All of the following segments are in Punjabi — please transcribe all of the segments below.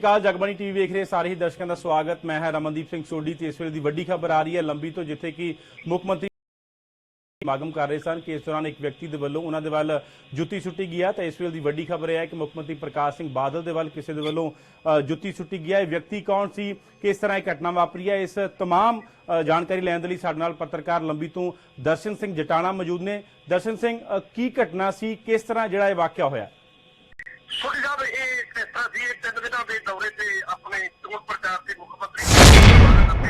ਕਾਲ ਜਗਬਾਣੀ ਟੀਵੀ ਵੇਖ ਰਹੇ ਸਾਰੇ ਹੀ ਦਰਸ਼ਕਾਂ ਦਾ ਸਵਾਗਤ ਮੈਂ ਹਾਂ ਰਮਨਦੀਪ ਸਿੰਘ ਸੋਢੀ ਤੇ ਇਸ ਵੇਲੇ ਦੀ ਵੱਡੀ ਖਬਰ ਆ ਰਹੀ ਹੈ ਲੰਬੀ ਤੋਂ ਜਿੱਥੇ ਕਿ ਮੁੱਖ ਮੰਤਰੀ ਸਮਾਗਮ ਕਰ ਰਹੇ ਸਨ ਕਿ ਇਸ ਦੌਰਾਨ ਇੱਕ ਵਿਅਕਤੀ ਦੇ ਵੱਲੋਂ ਉਹਨਾਂ ਦੇ ਵੱਲ ਜੁੱਤੀ ਸੁੱਟੀ ਗਿਆ ਤਾਂ ਇਸ ਵੇਲੇ ਦੀ ਵੱਡੀ ਖਬਰ ਇਹ ਹੈ ਕਿ ਮੁੱਖ ਮੰਤਰੀ ਪ੍ਰਕਾਸ਼ ਸਿੰਘ ਬਾਦਲ ਦੇ ਵੱਲ ਕਿਸੇ ਦੇ ਵੱਲੋਂ ਅ, ਜੁੱਤੀ ਸੁੱਟੀ ਗਿਆ ਇਹ ਵਿਅਕਤੀ ਕੌਣ ਸੀ ਕਿਸ ਤਰ੍ਹਾਂ ਇਹ ਘਟਨਾ ਵਾਪਰੀ ਹੈ ਇਸ तमाम ਅ, ਜਾਣਕਾਰੀ ਲੈਣ ਦੇ ਲਈ ਸਾਡੇ ਨਾਲ ਪੱਤਰਕਾਰ ਲੰਬੀ ਤੋਂ ਦਰਸ਼ਨ ਸਿੰਘ ਜਟਾਣਾ ਮੌਜੂਦ ਨੇ ਦਰਸ਼ਨ ਸਿੰਘ ਅ, ਕੀ ਘਟਨਾ ਸੀ ਕਿਸ ਤਰ੍ਹਾਂ ਜਿਹੜਾ ਇਹ ਵਾਕਿਆ ਹੋਇਆ ਛੋਟੀ ਸਾਹਿਬ ਇਹ ਇਸ ਇਹ ਤਿੰਨ ਦਿਨਾਂ ਦੇ ਦੌਰੇ ਤੇ ਆਪਣੇ ਚੋਣ ਪ੍ਰਚਾਰ ਤੇ ਮੁੱਖ ਮੰਤਰੀ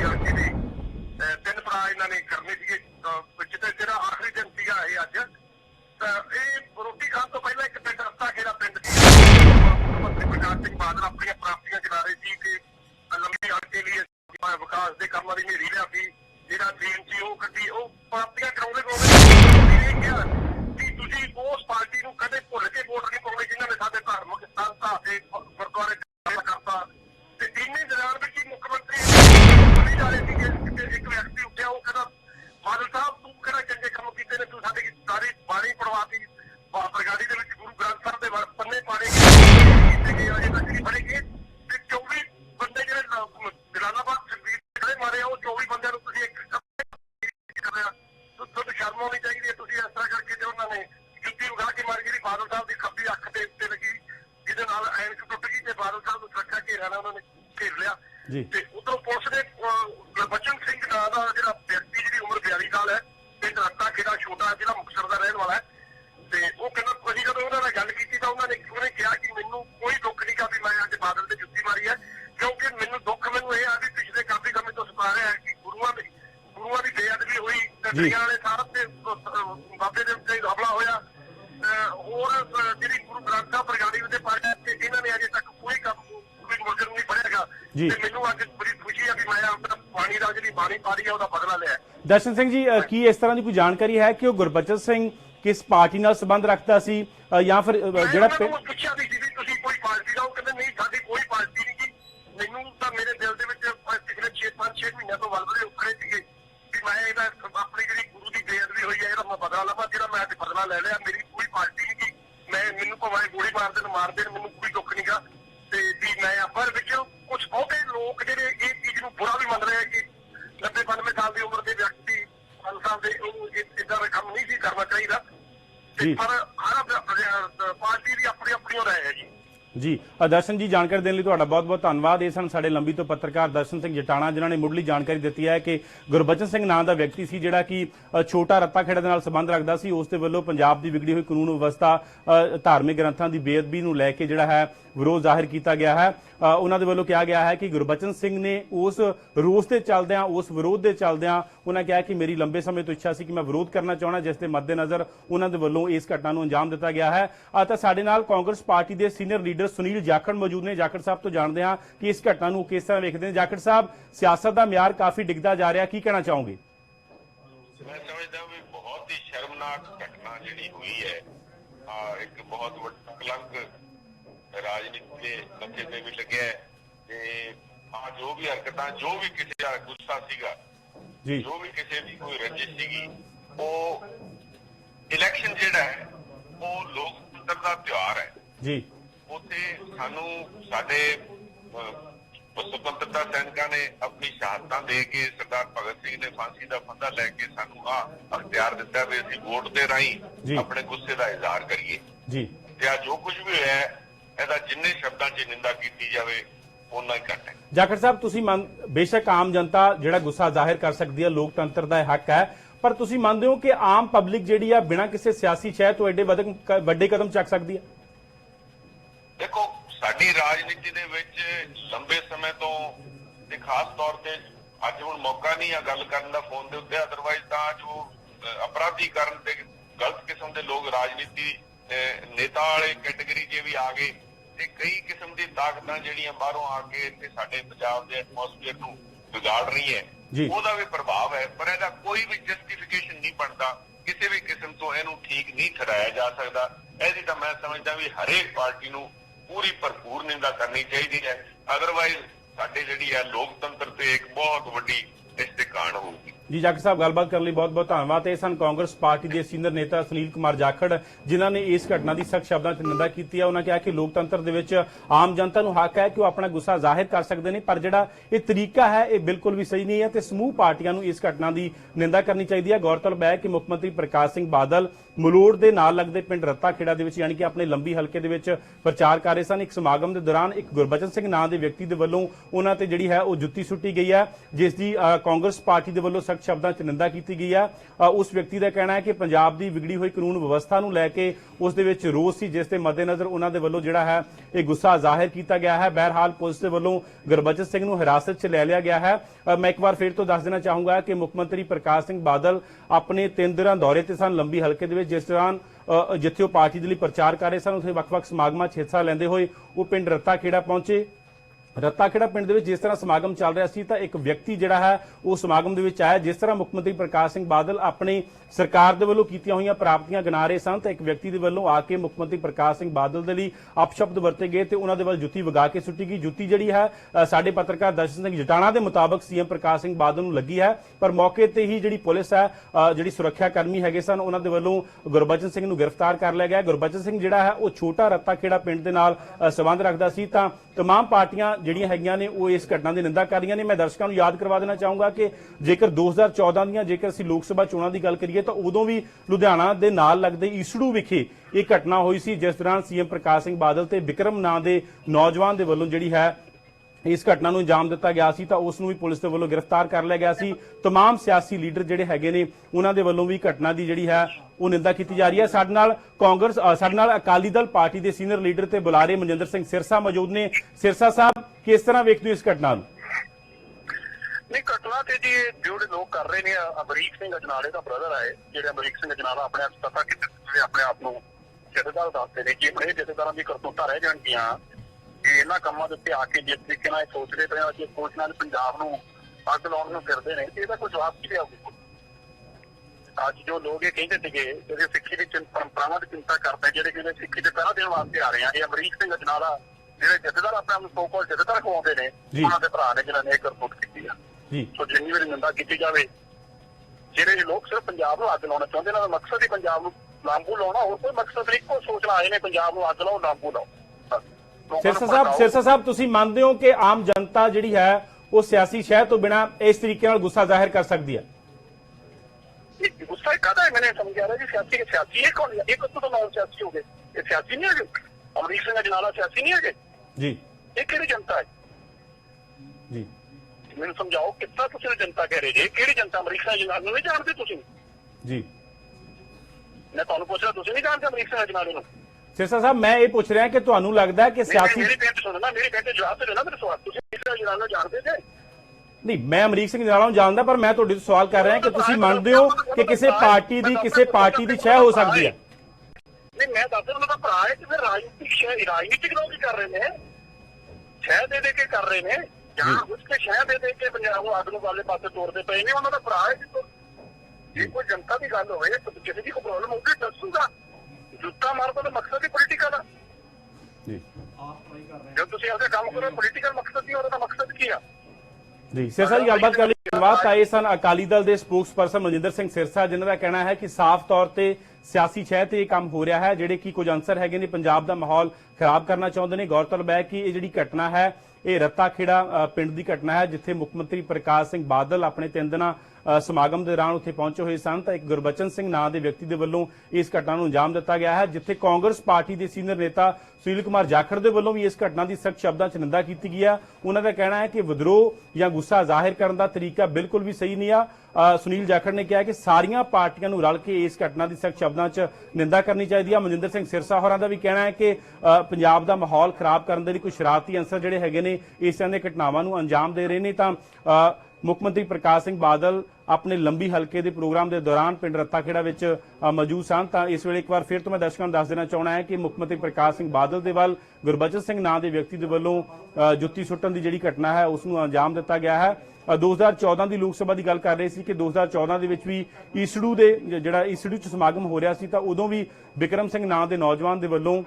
ਹਲਕੇ ਦੇ। ਤਿੰਨ ਭਰਾ ਇਹਨਾਂ ਨੇ ਕੰਟਰੀਆਂ ਵਾਲੇ ਸਾਹਿਬ ਤੇ ਅਹ, ਬਾਬੇ ਦੇ ਉੱਤੇ ਹਮਲਾ ਹੋਇਆ ਅਹ, ਹੋਰ ਅਹ, ਜਿਹੜੀ ਗੁਰੂ ਗ੍ਰੰਥ ਸਾਹਿਬ ਬਰਗਾੜੀ ਉੱਤੇ ਪਾਇਆ ਤੇ ਇਹਨਾਂ ਨੇ ਅਜੇ ਤੱਕ ਕੋਈ ਕੰਮ ਕੋਈ ਮੁਲਜ਼ਮ ਨਹੀਂ ਫੜਿਆਗਾ ਜੀ। ਤੇ ਮੈਨੂੰ ਅੱਜ ਬੜੀ ਖੁਸ਼ੀ ਹੈ ਕਿ ਮੈਂ ਆਪਣਾ ਪਾਣੀ ਦਾ ਜਿਹੜੀ ਬਾਣੀ ਪਾੜੀ ਹੈ ਉਹਦਾ ਬਦਲਾ ਲਿਆ ਹੈ। ਦਰਸ਼ਨ ਸਿੰਘ ਜੀ ਅ, ਕੀ ਇਸ ਤਰ੍ਹਾਂ ਦੀ ਕੋਈ ਜਾਣਕਾਰੀ ਹੈ ਕਿ ਉਹ ਗੁਰਬਚਨ ਸਿੰਘ ਕਿਸ ਪਾਰਟੀ ਨਾਲ ਸੰਬੰਧ ਰੱਖਦਾ ਸੀ ਅ, ਜਾਂ ਫਿਰ ਅ, ਜਿਹੜਾ ਉਹਨਾਂ ਪਿੰ- ਪੁੱਛਿਆ ਦਰਸ਼ਨ ਜੀ, ਜਾਣਕਾਰੀ ਦੇਣ ਲਈ ਤੁਹਾਡਾ ਬਹੁਤ-ਬਹੁਤ ਧੰਨਵਾਦ। ਇਹ ਸਨ ਸਾਡੇ ਲੰਬੀ ਤੋਂ ਪੱਤਰਕਾਰ ਦਰਸ਼ਨ ਸਿੰਘ ਜਟਾਣਾ, ਜਿਨ੍ਹਾਂ ਨੇ ਮੁੱਢਲੀ ਜਾਣਕਾਰੀ ਦਿੱਤੀ ਹੈ ਕਿ ਗੁਰਬਚਨ ਸਿੰਘ ਨਾਂ ਦਾ ਵਿਅਕਤੀ ਸੀ ਜਿਹੜਾ ਕਿ ਛੋਟਾ ਰੱਤਾ ਖੇੜਾ ਦੇ ਨਾਲ ਸੰਬੰਧ ਰੱਖਦਾ ਸੀ। ਉਸ ਦੇ ਵੱਲੋਂ ਪੰਜਾਬ ਦੀ ਵਿਗੜੀ ਹੋਈ ਕਾਨੂੰਨ ਵਿਵਸਥਾ ਧਾਰਮਿਕ ਗ੍ਰੰਥਾਂ ਦੀ ਬੇਅਦਬੀ ਨੂੰ ਲੈ ਕੇ ਜਿਹੜਾ ਹੈ ਵਿਰੋਧ ਜ਼ਾਹਿਰ ਕੀਤਾ ਗਿਆ ਹੈ। ਉਹਨਾਂ ਦੇ ਵੱਲੋਂ ਕਿਹਾ ਗਿਆ ਹੈ ਕਿ ਗੁਰਬਚਨ ਸਿੰਘ ਨੇ ਉਸ ਰੋਸ ਦੇ ਚੱਲਦਿਆਂ, ਉਸ ਵਿਰੋਧ ਦੇ ਚੱਲਦਿਆਂ ਉਹਨਾਂ ਕਿਹਾ ਕਿ ਮੇਰੀ ਲੰਬੇ ਸਮੇਂ ਤੋਂ ਇੱਛਾ ਸੀ ਕਿ ਮੈਂ ਵਿਰੋਧ ਕਰਨਾ ਚਾਹਣਾ ਜਿਸ ਦੇ ਮੱਦੇਨਜ਼ਰ ਉਹਨਾਂ ਦੇ ਵੱਲੋਂ ਇਸ ਘਟਨਾ ਨੂੰ ਅੰਜਾਮ ਦਿੱਤਾ ਗਿਆ ਹੈ। ਤਾਂ ਸਾਡੇ ਨਾਲ ਕਾਂਗਰਸ ਪਾਰਟੀ ਦੇ ਸੀਨੀਅਰ ਲੀਡਰ ਸੁਨੀਲ ਜਾਖੜ ਮੌਜੂਦ ਨੇ। ਜਾਖੜ ਸਾਹਿਬ ਤੋਂ ਜਾਣਦੇ ਹਾਂ ਕਿ ਇਸ ਘਟਨਾ ਨੂੰ ਕਿਸ ਤਰ੍ਹਾਂ ਵੇਖਦੇ ਨੇ। ਜਾਖੜ ਸਾਹਿਬ ਸਿਆਸਤ ਦਾ ਮਿਆਰ ਕਾਫੀ ਡਿੱਗਦਾ ਜਾ ਰਿਹਾ। ਕੀ ਕਹਿਣਾ ਚਾਹੋਗੇ? ਮੈਂ ਸਮਝਦਾ ਵੀ ਬਹੁਤ ਹੀ ਸ਼ਰਮਨਾਕ ਘਟਨਾ ਜਿਹੜੀ ਹੋਈ ਹੈ। ਆ ਇੱਕ ਬਹੁਤ ਵੱਡਾ ਕਲੰਕ ਰਾਜਨੀਤੀ ਦੇ ਮੱਥੇ ਤੇ ਵੀ ਲੱਗਿਆ ਹੈ। ਤੇ ਆ ਜੋ ਵੀ ਹਰਕਤਾਂ ਜੋ ਵੀ ਕਿਸੇ ਦਾ ਗੁੱਸਾ ਸੀਗਾ ਜੀ। ਜੋ ਵੀ ਕਿਸੇ ਦੀ ਕੋਈ ਰੰਜਿਸ਼ ਸੀਗੀ ਉਹ ਇਲੈਕਸ਼ਨ ਜਿਹੜਾ ਹੈ ਉਹ ਲੋਕਤੰਤਰ ਦਾ ਤਿਉਹਾਰ ਹੈ। ਜੀ। ਉੱਥੇ ਸਾਨੂੰ ਸਾਡੇ ਸੁਤੰਤਰਤਾ ਸੈਨਿਕਾਂ ਨੇ ਆਪਣੀ ਸ਼ਹਾਦਤਾਂ ਦੇ ਕੇ ਸਰਦਾਰ ਭਗਤ ਸਿੰਘ ਨੇ ਫਾਂਸੀ ਦਾ ਫੰਦਾ ਲੈ ਕੇ ਸਾਨੂੰ ਆ ਅਖਤਿਆਰ ਦਿੱਤਾ ਵੀ ਅਸੀਂ ਵੋਟ ਦੇ। ਰਾਹੀਂ ਆਪਣੇ ਗੁੱਸੇ ਦਾ ਇਜ਼ਹਾਰ ਕਰੀਏ। ਜੀ। ਤੇ ਆ ਜੋ ਕੁਝ ਵੀ ਹੋਇਆ ਹੈ, ਇਹਦਾ ਜਿੰਨੇ ਸ਼ਬਦਾਂ 'ਚ ਨਿੰਦਾ ਕੀਤੀ ਜਾਵੇ ਓਨਾ ਹੀ ਘੱਟ ਹੈ। ਜਾਖੜ ਸਾਹਿਬ ਤੁਸੀਂ ਮੰਨ ਬੇਸ਼ੱਕ ਆਮ ਜਨਤਾ ਜਿਹੜਾ ਗੁੱਸਾ ਜ਼ਾਹਿਰ ਕਰ ਸਕਦੀ ਹੈ ਲੋਕਤੰਤਰ ਦਾ ਇਹ ਹੱਕ ਹੈ ਪਰ ਤੁਸੀਂ ਮੰਨਦੇ ਹੋ ਕਿ ਆਮ ਪਬਲਿਕ ਜਿਹੜੀ ਆ ਬਿਨਾਂ ਕਿਸੇ ਸਿਆਸੀ ਸ਼ੈ ਤੋਂ ਐਡੇ ਵੱਡੇ ਕਦਮ ਚੱਕ ਸਕਦੀ ਹੈ? ਦੇਖੋ ਸਾਡੀ ਰਾਜਨੀਤੀ ਦੇ ਵਿੱਚ ਲੰਬੇ ਸਮੇਂ ਤੋਂ ਤੇ ਖਾਸ ਤੌਰ ਤੇ ਅੱਜ ਹੁਣ ਮੌਕਾ ਨਹੀਂ ਆ ਗੱਲ ਕਰਨ ਦਾ ਫੋਨ ਦੇ ਉੱਤੇ। ਅਦਰਵਾਈਜ਼ ਤਾਂ ਜੋ ਅਪਰਾਧੀਕਰਨ ਤੇ ਗਲਤ ਕਿਸਮ ਦੇ ਲੋਕ ਰਾਜਨੀਤੀ ਨੇਤਾ ਵਾਲੇ ਕੈਟਾਗਰੀ 'ਚ ਵੀ ਆ ਗਏ ਤੇ ਕਈ ਕਿਸਮ ਦੀ ਤਾਕਤਾਂ ਜਿਹੜੀਆਂ ਬਾਹਰੋਂ ਆ ਕੇ ਇੱਥੇ ਸਾਡੇ ਪੰਜਾਬ ਦੇ ਐਟਮੋਸਫੇਅਰ ਨੂੰ ਵਿਗਾੜ ਰਹੀ ਹੈ। ਉਹਦਾ ਵੀ ਪ੍ਰਭਾਵ ਹੈ ਪਰ ਇਹਦਾ ਕੋਈ ਵੀ ਜਸਟੀਫਿਕੇਸ਼ਨ ਨਹੀਂ ਬਣਦਾ। ਕਿਸੇ ਵੀ ਕਿਸਮ ਤੋਂ ਇਹਨੂੰ ਠੀਕ ਨਹੀਂ ਠਹਿਰਾਇਆ ਜਾ ਸਕਦਾ। ਇਹਦੀ ਤਾਂ ਮੈਂ ਸਮਝਦਾ ਵੀ ਹਰੇਕ ਪਾਰਟੀ ਨੂੰ ਪੂਰੀ ਭਰਪੂਰ ਨਿੰਦਾ ਕਰਨੀ ਚਾਹੀਦੀ ਹੈ। ਅਦਰਵਾਈਜ਼ ਸਾਡੇ ਜਿਹੜੀ ਹੈ ਲੋਕਤੰਤਰ ਤੇ ਇੱਕ ਬਹੁਤ ਵੱਡੀ ਇਸ ਤੇ ਕਾਣ ਹੋਊਗੀ। ਜੀ, ਜਾਖੜ ਸਾਹਿਬ, ਗੱਲਬਾਤ ਕਰਨ ਲਈ ਬਹੁਤ-ਬਹੁਤ ਧੰਨਵਾਦ। ਇਹ ਸਨ ਕਾਂਗਰਸ ਪਾਰਟੀ ਦੇ ਸੀਨੀਅਰ ਨੇਤਾ ਸੁਨੀਲ ਕੁਮਾਰ ਜਾਖੜ, ਜਿਨ੍ਹਾਂ ਨੇ ਇਸ ਘਟਨਾ ਦੀ ਸਖਤ ਸ਼ਬਦਾਂ 'ਚ ਨਿੰਦਾ ਕੀਤੀ ਹੈ ਉਹਨਾਂ ਕਿਹਾ ਕਿ ਲੋਕਤੰਤਰ ਦੇ ਵਿੱਚ ਆਮ ਜਨਤਾ ਨੂੰ ਹੱਕ ਹੈ ਕਿ ਉਹ ਆਪਣਾ ਗੁੱਸਾ ਜ਼ਾਹਿਰ ਕਰ ਸਕਦੇ ਨੇ, ਪਰ ਜਿਹੜਾ ਇਹ ਤਰੀਕਾ ਹੈ, ਇਹ ਬਿਲਕੁਲ ਵੀ ਸਹੀ ਨਹੀਂ ਹੈ ਤੇ ਸਮੂਹ ਪਾਰਟੀਆਂ ਨੂੰ ਇਸ ਘਟਨਾ ਦੀ ਨਿੰਦਾ ਕਰਨੀ ਚਾਹੀਦੀ ਹੈ। ਗੌਰਤਲਬ ਹੈ ਕਿ ਮੁੱਖ ਮੰਤਰੀ ਪ੍ਰਕਾਸ਼ ਸਿੰਘ ਬਾਦਲ ਮਲੋੜ ਦੇ ਨਾਲ ਲੱਗਦੇ ਪਿੰਡ ਰੱਤਾ ਖੇੜਾ ਦੇ ਵਿੱਚ, ਯਾਨੀ ਕਿ ਆਪਣੇ ਲੰਬੀ ਹਲਕੇ ਦੇ ਵਿੱਚ ਪ੍ਰਚਾਰ ਕਰ ਰਹੇ ਸਨ। ਇੱਕ ਸਮਾਗਮ ਦੇ ਦੌਰਾਨ ਇੱਕ ਗੁਰਬਚਨ ਸਿੰਘ ਨਾਂ ਦੇ ਵਿਅਕਤੀ ਦੇ ਵੱਲੋਂ ਉਹਨਾਂ ਤੇ ਜਿਹੜੀ ਹੈ ਉਹ ਜੁੱਤੀ ਸੁੱਟੀ ਗਈ ਹੈ, ਜਿਸ ਦੀ ਕਾਂਗਰਸ ਪਾਰਟੀ ਦੇ ਵੱਲੋਂ ਸਖਤ ਸ਼ਬਦਾਂ 'ਚ ਨਿੰਦਾ ਕੀਤੀ ਗਈ ਹੈ ਉਸ ਵਿਅਕਤੀ ਦਾ ਕਹਿਣਾ ਹੈ ਕਿ ਪੰਜਾਬ ਦੀ ਵਿਗੜੀ ਹੋਈ ਕਾਨੂੰਨ ਵਿਵਸਥਾ ਨੂੰ ਲੈ ਕੇ ਉਸ ਦੇ ਵਿੱਚ ਰੋਸ ਸੀ, ਜਿਸ ਦੇ ਮੱਦੇਨਜ਼ਰ ਉਹਨਾਂ ਦੇ ਵੱਲੋਂ ਜਿਹੜਾ ਹੈ, ਇਹ ਗੁੱਸਾ ਜ਼ਾਹਿਰ ਕੀਤਾ ਗਿਆ ਹੈ। ਬਹਰਹਾਲ ਪੁਲਿਸ ਦੇ ਵੱਲੋਂ ਗੁਰਬਚਨ ਸਿੰਘ ਨੂੰ ਹਿਰਾਸਤ 'ਚ ਲੈ ਲਿਆ ਗਿਆ ਹੈ। ਮੈਂ ਇੱਕ ਵਾਰ ਫਿਰ ਤੋਂ ਦੱਸ ਦੇਣਾ ਚਾਹੂੰਗਾ ਕਿ ਮੁੱਖ ਮੰਤਰੀ ਪ੍ਰਕਾਸ਼ ਸਿੰਘ ਬਾਦਲ ਆਪਣੇ ਤਿੰਨ ਦਿਨਾਂ ਦੌਰੇ ਤੇ ਸਨ ਲੰਬੀ ਹਲਕੇ ਦੇ ਵਿੱਚ, ਜਿਸ ਦੌਰਾਨ ਜਿੱਥੇ ਉਹ ਪਾਰਟੀ ਦੇ ਲਈ ਪ੍ਰਚਾਰ ਕਰ ਰਹੇ ਸਨ, ਉੱਥੇ ਵੱਖ-ਵੱਖ ਸਮਾਗਮਾਂ 'ਚ ਹਿੱਸਾ ਲੈਂਦੇ ਹੋਏ ਉਹ ਪਿੰਡ ਰੱਤਾ ਖੇੜਾ ਪਹੁੰਚੇ। ਰੱਤਾ ਖੇੜਾ ਪਿੰਡ ਦੇ ਵਿੱਚ ਜਿਸ ਤਰ੍ਹਾਂ ਸਮਾਗਮ ਚੱਲ ਰਿਹਾ ਸੀ ਤਾਂ ਇੱਕ ਵਿਅਕਤੀ ਜਿਹੜਾ ਹੈ ਉਹ ਸਮਾਗਮ ਦੇ ਵਿੱਚ ਆਇਆ ਜਿਸ ਤਰ੍ਹਾਂ ਮੁੱਖ ਮੰਤਰੀ ਪ੍ਰਕਾਸ਼ ਸਿੰਘ ਬਾਦਲ ਆਪਣੀ ਸਰਕਾਰ ਦੇ ਵੱਲੋਂ ਕੀਤੀਆਂ ਹੋਈਆਂ ਪ੍ਰਾਪਤੀਆਂ ਗਿਣਾ ਰਹੇ ਸਨ ਤਾਂ ਇੱਕ ਵਿਅਕਤੀ ਦੇ ਵੱਲੋਂ ਆ ਕੇ ਮੁੱਖ ਮੰਤਰੀ ਪ੍ਰਕਾਸ਼ ਸਿੰਘ ਬਾਦਲ ਦੇ ਲਈ ਅਪਸ਼ਬਦ ਵਰਤੇ ਗਏ ਤੇ ਉਹਨਾਂ ਦੇ ਵੱਲ ਜੁੱਤੀ ਵਗਾ ਕੇ ਸੁੱਟੀ ਗਈ। ਜੁੱਤੀ ਜਿਹੜੀ ਹੈ ਸਾਡੇ ਪੱਤਰਕਾਰ ਦਰਸ਼ਨ ਸਿੰਘ ਜਟਾਣਾ ਦੇ ਮੁਤਾਬਕ ਸੀਐਮ ਪ੍ਰਕਾਸ਼ ਸਿੰਘ ਬਾਦਲ ਨੂੰ ਲੱਗੀ ਹੈ ਪਰ ਮੌਕੇ ਤੇ ਹੀ ਜਿਹੜੀ ਪੁਲਿਸ ਹੈ ਜਿਹੜੀ ਸੁਰੱਖਿਆ ਕਰਮੀ ਹੈਗੇ ਸਨ ਉਹਨਾਂ ਦੇ ਵੱਲੋਂ ਗੁਰਬਚਨ ਸਿੰਘ ਨੂੰ ਗ੍ਰਿਫਤਾਰ ਕਰ ਲਿਆ ਗਿਆ। ਗੁਰਬਚਨ ਸਿੰਘ ਜਿਹੜਾ ਹੈ ਉਹ ਛੋਟਾ ਰੱਤਾ ਖੇੜਾ ਪਿੰਡ ਦੇ ਨਾਲ ਅ, ਸੰਬੰਧ ਰੱਖਦਾ ਸੀ ਤਾਂ ਤਮਾਮ ਪਾਰਟੀਆਂ ਜਿਹੜੀਆਂ ਹੈਗੀਆਂ ਨੇ ਉਹ ਇਸ ਘਟਨਾ ਦੀ ਨਿੰਦਾ ਕਰ ਰਹੀਆਂ ਨੇ ਮੈਂ ਦਰਸ਼ਕਾਂ ਨੂੰ ਯਾਦ ਕਰਵਾ ਦੇਣਾ ਚਾਹੂੰਗਾ ਕਿ ਜੇਕਰ 2014 ਦੀਆਂ ਜੇਕਰ ਅਸੀਂ ਲੋਕ ਸਭਾ ਚੋਣਾਂ ਦੀ ਗੱਲ ਕਰੀਏ ਤਾਂ ਉਦੋਂ ਵੀ ਲੁਧਿਆਣਾ ਦੇ ਨਾਲ ਲੱਗਦੇ ਈਸੜੂ ਵਿਖੇ ਇਹ ਘਟਨਾ ਹੋਈ ਸੀ ਜਿਸ ਦੌਰਾਨ ਸੀਐਮ ਪ੍ਰਕਾਸ਼ ਸਿੰਘ ਬਾਦਲ ਤੇ ਵਿਕਰਮ ਨਾਂ ਦੇ ਨੌਜਵਾਨ ਦੇ ਵੱਲੋਂ ਜਿਹੜੀ ਹੈ ਇਸ ਘਟਨਾ ਨੂੰ ਅੰਜਾਮ ਦਿੱਤਾ ਗਿਆ ਸੀ ਤਾਂ ਉਸ ਨੂੰ ਵੀ ਪੁਲਿਸ ਦੇ ਵੱਲੋਂ ਗ੍ਰਿਫਤਾਰ ਕਰ ਲਿਆ ਗਿਆ ਸੀ तमाम ਸਿਆਸੀ ਲੀਡਰ ਜਿਹੜੇ ਹੈਗੇ ਨੇ ਉਹਨਾਂ ਦੇ ਵੱਲੋਂ ਵੀ ਘਟਨਾ ਦੀ ਜਿਹੜੀ ਹੈ ਉਹ ਨਿੰਦਾ ਕੀਤੀ ਜਾ ਰਹੀ ਹੈ। ਸਾਡੇ ਨਾਲ ਕਾਂਗਰਸ ਸਾਡੇ ਨਾਲ ਅਕਾਲੀ ਦਲ ਪਾਰਟੀ ਦੇ ਸੀਨੀਅਰ ਲੀਡਰ ਤੇ ਬੁਲਾਰੇ ਮਨਜਿੰਦਰ ਸਿੰਘ ਸਿਰਸਾ ਮੌਜੂਦ ਨੇ। ਸਿਰਸਾ ਸਾਹਿਬ, ਕਿਸ ਤਰ੍ਹਾਂ ਵੇਖਦੇ ਹੋ ਇਸ ਘਟਨਾ ਨੂੰ? ਨਹੀਂ, ਘਟਨਾ ਤੇ ਜੀ ਜਿਹੜੇ ਲੋਕ ਕਰ ਰਹੇ ਨੇ ਅਮਰੀਕ ਸਿੰਘ ਅਜਨਾਲੇ ਦਾ ਬ੍ਰਦਰ ਹੈ ਜਿਹੜੇ ਅਮਰੀਕ ਸਿੰਘ ਅਜਨਾਲਾ ਆਪਣੇ ਆਪ ਪਤਾ ਕਿ ਆਪਣੇ ਆਪ ਨੂੰ ਜਥੇਦਾਰ ਦੱਸਦੇ ਨੇ ਕਿ ਬੜੇ ਜਥੇਦਾਰਾਂ ਦੀ ਕਰਤੂਤਾਂ ਰਹਿ ਜਾਣਗੀਆਂ ਕਿ ਇਹਨਾਂ ਕੰਮਾਂ ਦੇ ਉੱਤੇ ਆ ਕੇ ਜਿਸ ਤਰੀਕੇ ਨਾਲ ਸੋਚਦੇ ਪਏ ਆ ਕਿ ਸੋਚ ਨਾਲ ਪੰਜਾਬ ਨੂੰ ਅੱਗ ਲਾਉਣ ਨੂੰ ਫਿਰਦੇ ਨੇ, ਇਹਦਾ ਕੋਈ ਜਵਾਬ ਕੀ ਲਿਆਉਗੇ ਅੱਜ ਜੋ ਲੋਕ ਇਹ ਕਹਿੰਦੇ ਸੀਗੇ ਜਿਹੜੇ ਸਿੱਖੀ ਦੀ ਚਿੰ- ਪਰੰਪਰਾਵਾਂ ਦੀ ਚਿੰਤਾ ਕਰਦੇ ਜਿਹੜੇ ਕਿ ਸਿੱਖੀ ਦੇ ਪਹਿਰਾ ਦੇਣ ਵਾਸਤੇ ਆ ਰਹੇ ਆ ਇਹ ਅਮਰੀਕ ਸਿੰਘ ਅਜਨਾਲਾ ਜਿਹੜੇ ਜਥੇਦਾਰ ਆਪਣੇ ਆਪ ਨੂੰ ਸੋ ਕੋਲ ਜਥੇਦਾਰ ਖਵਾਉਂਦੇ ਨੇ ਜੀ। ਉਹਨਾਂ ਦੇ ਭਰਾ ਨੇ ਜਿਹਨਾਂ ਨੇ ਇਹ ਕਰਤੂਤ ਕੀਤੀ ਆ ਜੀ ਸੋ ਜਿੰਨੀ ਵਾਰੀ ਨਿੰਦਾ ਕੀਤੀ ਜਾਵੇ ਜਿਹੜੇ ਲੋਕ ਸਿਰਫ ਪੰਜਾਬ ਨੂੰ ਅੱਗ ਲਾਉਣਾ ਚਾਹੁੰਦੇ ਇਹਨਾਂ ਦਾ ਮਕਸਦ ਹੀ ਪੰਜਾਬ ਨੂੰ ਲਾਂਬੂ ਲਾਉਣਾ ਹੋਰ ਕੋਈ ਮਕਸਦ ਨਹੀਂ ਇੱਕੋ ਸੋਚਣਾ ਆਏ ਨੇ ਪੰਜਾਬ ਨੂੰ ਅੱਗ ਲਾਓ ਲਾਂਬੂ ਲਾਓ ਬਸ। ਲੋਕਾਂ ਨੂੰ ਸਿਰਸਾ ਸਾਹਿਬ ਭੜਕਾਓ। ਸਿਰਸਾ ਸਾਹਿਬ ਤੁਸੀਂ ਮੰਨਦੇ ਹੋ ਕਿ ਆਮ ਜਨਤਾ ਜਿਹੜੀ ਹੈ ਉਹ ਸਿਆਸੀ ਸ਼ਹਿ ਤੋਂ ਬਿਨਾ ਇਸ ਤਰੀਕੇ ਨਾਲ ਗੁੱਸਾ ਜ਼ਾਹਿਰ ਕਰ ਸਕਦੀ ਹੈ ਗੁੱਸਾ ਕਾਹਦਾ ਹੈ? ਮੈਨੇ ਸਮਝਿਆ ਰਿਹਾ ਜੀ ਸਿਆਸੀ ਸਿਆਸੀ ਇਹ ਕੌਣ ਇਹ ਕਿੱਥੋਂ ਤੋਂ ਨਾਲ ਸਿਆਸੀ ਹੋ ਗਏ? ਇਹ ਸਿਆਸੀ ਨਹੀਂ ਹੈਗੇ? ਅਮਰੀਕ ਸਿੰਘ ਅਜਨਾਲਾ ਸਿਆਸੀ ਨਹੀਂ ਹੈਗੇ? ਜੀ। ਇਹ ਕਿਹੜੀ ਜਨਤਾ ਹੈ? ਜੀ। ਮੈਨੂੰ ਸਮਝਾਓ ਕਿੱਥਾ ਤੁਸੀਂ ਜਨਤਾ ਕਹਿ ਰਹੇ ਜੇ? ਕਿਹੜੀ ਜਨਤਾ ਅਮਰੀਕ ਸਿੰਘ ਅਜਨਾਲਾ ਨੂੰ ਨਹੀਂ ਜਾਣਦੇ ਤੁਸੀਂ। ਜੀ। ਮੈਂ ਤੁਹਾਨੂੰ ਪੁੱਛ ਰਿਹਾ ਤੁਸੀਂ ਨਹੀਂ ਜਾਣਦੇ ਅਮਰੀਕ ਸਿੰਘ ਅਜਨਾਲੇ ਨੂੰ ਸਿਰਸਾ ਸਾਹਿਬ ਮੈਂ ਇਹ ਪੁੱਛ ਰਿਹਾ ਕਿ ਤੁਹਾਨੂੰ ਲੱਗਦਾ ਹੈ ਕਿ ਸਿਆਸੀ ਮੇਰੀ ਬੇਨਤੀ ਸੁਣੋ ਨਾ ਮੇਰੀ ਬੇਨਤੀ ਜਵਾਬ ਦੇ ਨਾ ਮੇਰੇ ਸਵਾਲ। ਤੁਸੀਂ ਅਮਰੀਕ ਸਿੰਘ ਅਜਨਾਲਾ ਨੂੰ ਜਾਣਦੇ ਜੇ? ਨਹੀਂ ਮੈਂ ਅਮਰੀਕ ਸਿੰਘ ਜਨਾਲਾ ਨੂੰ ਜਾਣਦਾ ਪਰ ਮੈਂ ਤੁਹਾਡੇ ਤੋਂ ਸਵਾਲ ਕਰ ਰਿਹਾ ਕਿ ਤੁਸੀਂ ਮੰਨਦੇ ਹੋ ਕਿ ਕਿਸੇ ਪਾਰਟੀ ਦੀ ਕਿਸੇ ਪਾਰਟੀ ਦੀ ਛਹਿ ਹੋ ਸਕਦੀ ਹੈ? ਨਹੀਂ ਮੈਂ ਦੱਸ ਰਿਹਾ ਉਹਨਾਂ ਦਾ ਭਰਾ ਹੈ ਕਿ ਫਿਰ ਰਾਜਨੀਤਿਕ ਸ਼ਹਿ ਰਾਜਨੀਤਿਕ ਲੋਕ ਹੀ ਕਰ ਰਹੇ ਨੇ। ਸ਼ਹਿ ਦੇ ਦੇ ਕੇ ਕਰ ਰਹੇ ਨੇ ਜਾਂ ਉਸ ਕੇ ਸ਼ਹਿ ਦੇ ਦੇ ਕੇ ਪੰਜਾਬ ਨੂੰ ਨੂੰ ਵਾਲੇ ਪਾਸੇ ਤੋੜਦੇ ਪਏ ਨੇ ਉਹਨਾਂ ਦਾ ਭਰਾ ਹੈ ਜੇ ਕੋਈ ਜਨਤਾ ਦੀ ਗੱਲ ਹੋਵੇ ਤਾਂ ਕਿਸੇ ਦੀ ਕੋਈ ਪ੍ਰੋਬਲਮ ਹੋਊਗੀ ਦੱਸੂਗਾ। ਜੁੱਤਾ ਮਾਰਦਾ ਤਾਂ ਮਕਸਦ ਹੀ ਪੋਲੀਟੀਕਲ ਆ। ਜੀ। ਜੇ ਤੁਸੀਂ ਆਪਦੇ ਕੰਮ ਕਰੋ ਪੋਲੀਟੀਕਲ ਮਕਸਦ ਨਹੀਂ ਉਹਦਾ ਮਕਸਦ ਕੀ ਆ? ਜੀ ਸਿਰਸਾ ਜੀ, ਗੱਲਬਾਤ ਕਰ ਲਈ ਧੰਨਵਾਦ ਤਾਂ ਸਨ ਅਕਾਲੀ ਦਲ ਦੇ ਸਪੋਕਸਪਰਸਨ ਮਨਜਿੰਦਰ ਸਿੰਘ ਸਿਰਸਾ, ਜਿਨ੍ਹਾਂ ਦਾ ਕਹਿਣਾ ਹੈ ਕਿ ਸਾਫ਼ ਤੌਰ ਤੇ ਸਿਆਸੀ ਛਹਿ ਤੇ ਇਹ ਕੰਮ ਹੋ ਰਿਹਾ ਹੈ, ਜਿਹੜੇ ਕਿ ਕੁਝ ਅੰਸਰ ਹੈਗੇ ਨੇ, ਪੰਜਾਬ ਦਾ ਮਾਹੌਲ ਖਰਾਬ ਕਰਨਾ ਚਾਹੁੰਦੇ ਨੇ। ਗੌਰਤਲਬ ਹੈ ਕਿ ਇਹ ਜਿਹੜੀ ਘਟਨਾ ਹੈ, ਇਹ ਰੱਤਾ ਖੇੜਾ ਪਿੰਡ ਦੀ ਘਟਨਾ ਹੈ, ਜਿੱਥੇ ਮੁੱਖ ਮੰਤਰੀ ਪ੍ਰਕਾਸ਼ ਸਿੰਘ ਬਾਦਲ ਆਪਣੇ ਤਿੰਨ ਦਿਨਾਂ ਸਮਾਗਮ ਦੇ ਦੌਰਾਨ ਉੱਥੇ ਪਹੁੰਚੇ ਹੋਏ ਸਨ ਤਾਂ ਇੱਕ ਗੁਰਬਚਨ ਸਿੰਘ ਨਾਂ ਦੇ ਵਿਅਕਤੀ ਦੇ ਵੱਲੋਂ ਇਸ ਘਟਨਾ ਨੂੰ ਅੰਜਾਮ ਦਿੱਤਾ ਗਿਆ ਹੈ, ਜਿੱਥੇ ਕਾਂਗਰਸ ਪਾਰਟੀ ਦੇ ਸੀਨੀਅਰ ਨੇਤਾ ਸੁਨੀਲ ਕੁਮਾਰ ਜਾਖੜ ਦੇ ਵੱਲੋਂ ਵੀ ਇਸ ਘਟਨਾ ਦੀ ਸਖਤ ਸ਼ਬਦਾਂ 'ਚ ਨਿੰਦਾ ਕੀਤੀ ਗਈ ਹੈ ਉਹਨਾਂ ਦਾ ਕਹਿਣਾ ਹੈ ਕਿ ਵਿਦਰੋਹ ਜਾਂ ਗੁੱਸਾ ਜ਼ਾਹਿਰ ਕਰਨ ਦਾ ਤਰੀਕਾ ਬਿਲਕੁਲ ਵੀ ਸਹੀ ਨਹੀਂ ਆ। ਸੁਨੀਲ ਜਾਖੜ ਨੇ ਕਿਹਾ ਕਿ ਸਾਰੀਆਂ ਪਾਰਟੀਆਂ ਨੂੰ ਰਲ ਕੇ ਇਸ ਘਟਨਾ ਦੀ ਸਖਤ ਸ਼ਬਦਾਂ 'ਚ ਨਿੰਦਾ ਕਰਨੀ ਚਾਹੀਦੀ ਹੈ ਮਨਜਿੰਦਰ ਸਿੰਘ ਸਿਰਸਾ ਹੋਰਾਂ ਦਾ ਵੀ ਕਹਿਣਾ ਹੈ ਕਿ ਪੰਜਾਬ ਦਾ ਮਾਹੌਲ ਖਰਾਬ ਕਰਨ ਦੇ ਲਈ ਕੁਝ ਸ਼ਰਾਰਤੀ ਅੰਸਰ ਜਿਹੜੇ ਹੈਗੇ ਨੇ ਇਸ ਤਰ੍ਹਾਂ ਦੇ ਘਟਨਾਵਾਂ ਨੂੰ ਅੰਜਾਮ ਦੇ ਰਹੇ ਨੇ ਤਾਂ ਮੁੱਖ ਮੰਤਰੀ ਪ੍ਰਕਾਸ਼ ਸਿੰਘ ਬਾਦਲ ਆਪਣੇ ਲੰਬੀ ਹਲਕੇ ਦੇ ਪ੍ਰੋਗਰਾਮ ਦੇ ਦੌਰਾਨ ਪਿੰਡ ਰੱਤਾਖੇੜਾ ਵਿੱਚ ਮੌਜੂਦ ਸਨ। ਤਾਂ ਇਸ ਵੇਲੇ ਇੱਕ ਵਾਰ ਫਿਰ ਤੋਂ ਮੈਂ ਦਰਸ਼ਕਾਂ ਨੂੰ ਦੱਸ ਦੇਣਾ ਚਾਹਣਾ ਹੈ ਕਿ ਮੁੱਖ ਮੰਤਰੀ ਪ੍ਰਕਾਸ਼ ਸਿੰਘ ਬਾਦਲ ਦੇ ਵੱਲ ਗੁਰਬਚਨ ਸਿੰਘ ਨਾਂ ਦੇ ਵਿਅਕਤੀ ਦੇ ਵੱਲੋਂ ਜੁੱਤੀ ਸੁੱਟਣ ਦੀ ਜਿਹੜੀ ਘਟਨਾ ਹੈ ਉਸ ਨੂੰ ਅੰਜਾਮ ਦਿੱਤਾ ਗਿਆ ਹੈ। ਅ, 2014 ਦੀ ਲੋਕ ਸਭਾ ਦੀ ਗੱਲ ਕਰ ਰਹੇ ਸੀ ਕਿ 2014 ਦੇ ਵਿੱਚ ਵੀ ਈਸੜੂ ਦੇ ਜਿਹੜਾ ਈਸੜੂ ਚ ਸਮਾਗਮ ਹੋ ਰਿਹਾ ਸੀ ਤਾਂ ਉਦੋਂ ਵੀ ਵਿਕਰਮ ਸਿੰਘ ਨਾਂ ਦੇ ਨੌਜਵਾਨ ਦੇ ਵੱਲੋਂ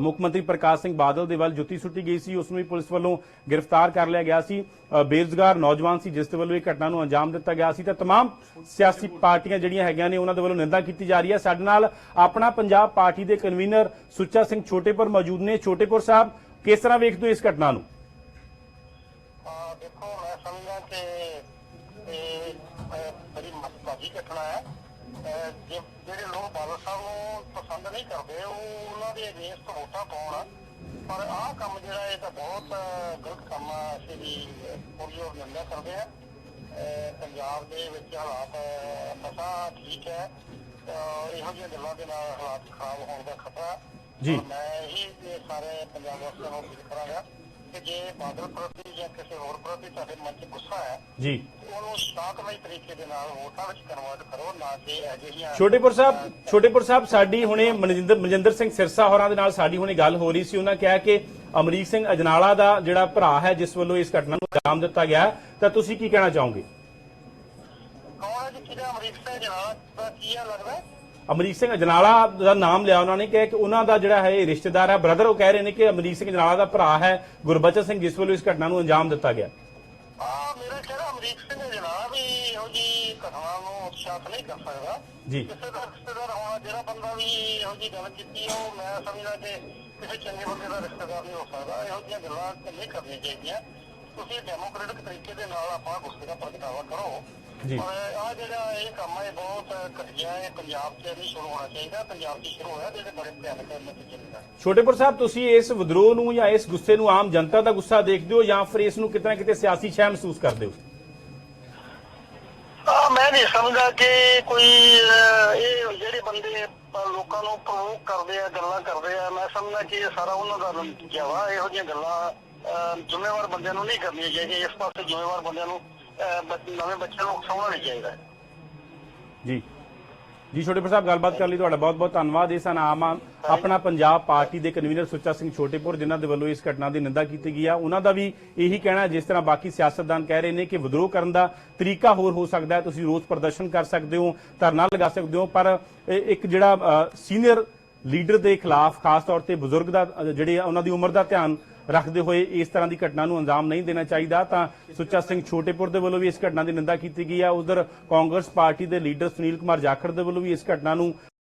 ਮੁੱਖ ਮੰਤਰੀ ਪ੍ਰਕਾਸ਼ ਸਿੰਘ ਬਾਦਲ ਦੇ ਵੱਲ ਜੁੱਤੀ ਸੁੱਟੀ ਗਈ ਸੀ ਉਸ ਨੂੰ ਵੀ ਪੁਲਿਸ ਵੱਲੋਂ ਗ੍ਰਿਫਤਾਰ ਕਰ ਲਿਆ ਗਿਆ ਸੀ ਅ, ਬੇਰੁਜ਼ਗਾਰ ਨੌਜਵਾਨ ਸੀ ਜਿਸ ਦੇ ਵੱਲੋਂ ਇਹ ਘਟਨਾ ਨੂੰ ਅੰਜਾਮ ਦਿੱਤਾ ਗਿਆ ਸੀ ਤੇ तमाम ਸਿਆਸੀ ਪਾਰਟੀਆਂ ਜਿਹੜੀਆਂ ਹੈਗੀਆਂ ਨੇ ਉਹਨਾਂ ਦੇ ਵੱਲੋਂ ਨਿੰਦਾ ਕੀਤੀ ਜਾ ਰਹੀ ਹੈ ਸਾਡੇ ਨਾਲ ਆਪਣਾ ਪੰਜਾਬ ਪਾਰਟੀ ਦੇ ਕਨਵੀਨਰ ਸੁੱਚਾ ਸਿੰਘ ਛੋਟੇਪੁਰ ਮੌਜੂਦ ਨੇ ਛੋਟੇਪੁਰ ਸਾਹਿਬ ਕਿਸ ਤਰ੍ਹਾਂ ਵੇਖਦੇ ਹੋ ਇਸ ਘਟਨਾ ਨੂੰ ਆ ਦੇਖੋ ਮੈਂ ਸਮਝਦਾ ਕਿ ਇਹ ਅਹ, ਬੜੀ ਮਸਤਾਜੀ ਘਟਨਾ ਹੈ ਅਹ, ਜੇ ਜਿਹੜੇ ਲੋਕ ਬਾਦਲ ਸਾਹਿਬ ਨੂੰ ਪਸੰਦ ਨਹੀਂ ਕਰਦੇ ਉਹ ਉਹਨਾਂ ਦੇ ਅਗੇਂਸਟ ਵੋਟਾਂ ਪਾਉਣ। ਪਰ ਆਹ ਕੰਮ ਜਿਹੜਾ ਇਹ ਤਾਂ ਬਹੁਤ ਅਹ, ਗਲਤ ਕੰਮ ਆ ਅਸੀਂ ਵੀ ਪੂਰੀ ਹੋਰ ਨਿੰਦਾ ਕਰਦੇ ਆ ਪੰਜਾਬ ਦੇ ਵਿੱਚ ਹਾਲਾਤ ਮਸਾ ਠੀਕ ਹੈ। ਅਹ, ਇਹੋ ਜਿਹੀਆਂ ਗੱਲਾਂ ਦੇ ਨਾਲ ਹਾਲਾਤ ਖਰਾਬ ਹੋਣ ਦਾ ਖਤਰਾ। ਜੀ। ਮੈਂ ਇਹੀ ਇਹ ਸਾਰੇ ਪੰਜਾਬ ਵਾਸੀਆਂ ਨੂੰ ਅਪੀਲ ਕਰਾਂਗਾ। ਕਿ ਜੇ ਬਾਦਲ ਪ੍ਰਤੀ ਜਾਂ ਕਿਸੇ ਹੋਰ ਪ੍ਰਤੀ ਤੁਹਾਡੇ ਮਨ 'ਚ ਗੁੱਸਾ ਹੈ ਜੀ। ਉਹਨੂੰ ਸ਼ਾਂਤਮਈ ਤਰੀਕੇ ਦੇ ਨਾਲ ਵੋਟਾਂ ਵਿੱਚ ਕਨਵਰਟ ਕਰੋ ਨਾ ਕਿ ਅਜਿਹੀਆਂ ਛੋਟੇਪੁਰ ਸਾਹਿਬ ਛੋਟੇਪੁਰ ਸਾਹਿਬ ਸਾਡੀ ਹੁਣੇ ਮਨਜਿੰਦਰ ਮਨਜਿੰਦਰ ਸਿੰਘ ਸਿਰਸਾ ਹੋਰਾਂ ਦੇ ਨਾਲ ਸਾਡੀ ਹੁਣੇ ਗੱਲ ਹੋ ਰਹੀ ਸੀ। ਉਹਨਾਂ ਕਿਹਾ ਕਿ ਅਮਰੀਕ ਸਿੰਘ ਅਜਨਾਲਾ ਦਾ ਜਿਹੜਾ ਭਰਾ ਹੈ ਜਿਸ ਵੱਲੋਂ ਇਸ ਘਟਨਾ ਨੂੰ ਅੰਜਾਮ ਦਿੱਤਾ ਗਿਆ ਤਾਂ ਤੁਸੀਂ ਕੀ ਕਹਿਣਾ ਚਾਹੋਗੇ? ਕੌਣ ਹੈ ਜੀ ਕਿਹਦਾ ਅਮਰੀਕ ਸਿੰਘ ਜਨਾਬ ਦਾ ਕੀ ਲੱਗਦਾ? ਅਮਰੀਕ ਸਿੰਘ ਅਜਨਾਲਾ ਦਾ ਨਾਮ ਲਿਆ ਉਹਨਾਂ ਨੇ ਕਿਹਾ ਕਿ ਉਹਨਾਂ ਦਾ ਜਿਹੜਾ ਹੈ ਇਹ ਰਿਸ਼ਤੇਦਾਰ ਹੈ ਬ੍ਰਦਰ ਉਹ ਕਹਿ ਰਹੇ ਨੇ ਕਿ ਅਮਰੀਕ ਸਿੰਘ ਅਜਨਾਲਾ ਦਾ ਭਰਾ ਹੈ ਗੁਰਬਚਨ ਸਿੰਘ ਜਿਸ ਵੱਲੋਂ ਇਸ ਘਟਨਾ ਨੂੰ ਅੰਜਾਮ ਦਿੱਤਾ ਗਿਆ। ਆ ਮੇਰਾ ਖਿਆਲ ਅਮਰੀਕ ਸਿੰਘ ਜਨਾਬ ਵੀ ਇਹੋ ਜੀ ਘਟਨਾ ਨੂੰ ਉਤਸ਼ਾਹਤ ਨਹੀਂ ਕਰ ਸਕਦਾ। ਜੀ। ਕਿਸੇ ਦਾ ਰਿਸ਼ਤੇਦਾਰ ਹੋਣਾ ਜਿਹੜਾ ਬੰਦਾ ਵੀ ਇਹੋ ਜੀ ਗੱਲ ਕੀਤੀ ਹੈ, ਉਹ ਮੈਂ ਸਮਝਦਾ ਕਿ ਕਿਸੇ ਚੰਗੇ ਬੰਦੇ ਦਾ ਰਿਸ਼ਤੇਦਾਰ ਨਹੀਂ ਹੋ ਸਕਦਾ। ਇਹੋ ਜਿਹੀਆਂ ਗੱਲਾਂ ਨਹੀਂ ਕਰਨੀਆਂ ਚਾਹੀਦੀਆਂ। ਤੁਸੀਂ ਡੈਮੋਕ੍ਰੈਟਿਕ ਤਰੀਕੇ ਦੇ ਨਾਲ ਆਪਣਾ ਗੁੱਸੇ ਦਾ ਪ੍ਰਗਟਾਵਾ ਕਰੋ। ਜੀ। ਆ ਜਿਹੜਾ ਇਹ ਕੰਮ ਹੈ ਬਹੁਤ ਘਟੀਆ ਹੈ। ਪੰਜਾਬ 'ਚ ਨਹੀਂ ਸ਼ੁਰੂ ਹੋਣਾ ਚਾਹੀਦਾ। ਪੰਜਾਬ 'ਚ ਸ਼ੁਰੂ ਹੋਇਆ ਜਿਹੜੇ ਬੜੇ ਭਿਆਨਕ ਨਤੀਜੇ ਨੇ ਛੋਟੇਪੁਰ ਸਾਹਿਬ ਤੁਸੀਂ ਇਸ ਵਿਦਰੋਹ ਨੂੰ ਜਾਂ ਇਸ ਗੁੱਸੇ ਨੂੰ ਆਮ ਜਨਤਾ ਦਾ ਗੁੱਸਾ ਦੇਖਦੇ ਹੋ ਜਾਂ ਫਿਰ ਇਸ ਨੂੰ ਕਿਤੇ ਨਾ ਕਿਤੇ ਸਿਆਸੀ ਸ਼ੈ ਮਹਿਸੂਸ ਕਰਦੇ ਹੋ? ਆ ਮੈਂ ਨਹੀਂ ਸਮਝਦਾ ਕਿ ਕੋਈ ਇਹ ਜਿਹੜੇ ਬੰਦੇ ਲੋਕਾਂ ਨੂੰ ਪ੍ਰੋਵੋਕ ਕਰਦੇ ਆ ਗੱਲਾਂ ਕਰਦੇ ਆ ਮੈਂ ਸਮਝਦਾ ਕਿ ਇਹ ਸਾਰਾ ਉਹਨਾਂ ਦਾ ਨਤੀਜਾ ਵਾ। ਇਹੋ ਜਿਹੀਆਂ ਗੱਲਾਂ ਅਹ, ਜ਼ਿੰਮੇਵਾਰ ਬੰਦਿਆਂ ਨੂੰ ਨਹੀਂ ਕਰਨੀਆਂ ਚਾਹੀਦੀਆਂ ਇਸ ਪਾਸੇ ਜ਼ਿੰਮੇਵਾਰ ਬੰਦਿਆਂ ਨੂੰ ਅਹ, ਬੱਚ- ਨਵੇਂ ਬੱਚਿਆਂ ਨੂੰ ਉਕਸਾਉਣਾ ਨਹੀਂ ਚਾਹੀਦਾ। ਜੀ। ਜੀ ਛੋਟੇਪੁਰ ਸਾਹਿਬ ਗੱਲਬਾਤ ਕਰ ਲਈ ਤੁਹਾਡਾ। ਬਹੁਤ ਬਹੁਤ ਧੰਨਵਾਦ। ਇਹ ਸਨ ਆਮ ਆਮ- ਆਪਣਾ ਪੰਜਾਬ ਪਾਰਟੀ ਦੇ ਕਨਵੀਨਰ ਸੁੱਚਾ ਸਿੰਘ ਛੋਟੇਪੁਰ ਜਿਨ੍ਹਾਂ ਦੇ ਵੱਲੋਂ ਇਸ ਘਟਨਾ ਦੀ ਨਿੰਦਾ ਕੀਤੀ ਗਈ ਆ। ਉਹਨਾਂ ਦਾ ਵੀ ਇਹੀ ਕਹਿਣਾ ਜਿਸ ਤਰ੍ਹਾਂ ਬਾਕੀ ਸਿਆਸਤਦਾਨ ਕਹਿ ਰਹੇ ਨੇ ਕਿ ਵਿਦਰੋਹ ਕਰਨ ਦਾ ਤਰੀਕਾ ਹੋਰ ਹੋ ਸਕਦਾ ਹੈ ਤੁਸੀਂ ਰੋਸ ਪ੍ਰਦਰਸ਼ਨ ਕਰ ਸਕਦੇ ਹੋ ਧਰਨਾ ਲਗਾ ਸਕਦੇ ਹੋ ਪਰ ਇਹ ਇੱਕ ਜਿਹੜਾ ਸੀਨੀਅਰ ਲੀਡਰ ਦੇ ਖਿਲਾਫ ਖਾਸ ਤੌਰ ਤੇ ਬਜ਼ੁਰਗ ਦਾ ਅ, ਜਿਹੜੇ ਆ, ਉਹਨਾਂ ਦੀ ਉਮਰ ਦਾ ਧਿਆਨ ਰੱਖਦੇ ਹੋਏ ਇਸ ਤਰ੍ਹਾਂ ਦੀ ਘਟਨਾ ਨੂੰ ਅੰਜਾਮ ਨਹੀਂ ਦੇਣਾ ਚਾਹੀਦਾ ਤਾਂ ਸੁੱਚਾ ਸਿੰਘ ਛੋਟੇਪੁਰ ਦੇ ਵੱਲੋਂ ਵੀ ਇਸ ਘਟਨਾ ਦੀ ਨਿੰਦਾ ਕੀਤੀ ਗਈ ਹੈ ਉਧਰ ਕਾਂਗਰਸ ਪਾਰਟੀ ਦੇ ਲੀਡਰ ਸੁਨੀਲ ਕੁਮਾਰ ਜਾਖੜ ਦੇ ਵੱਲੋਂ ਵੀ ਇਸ ਘਟਨਾ ਨੂੰ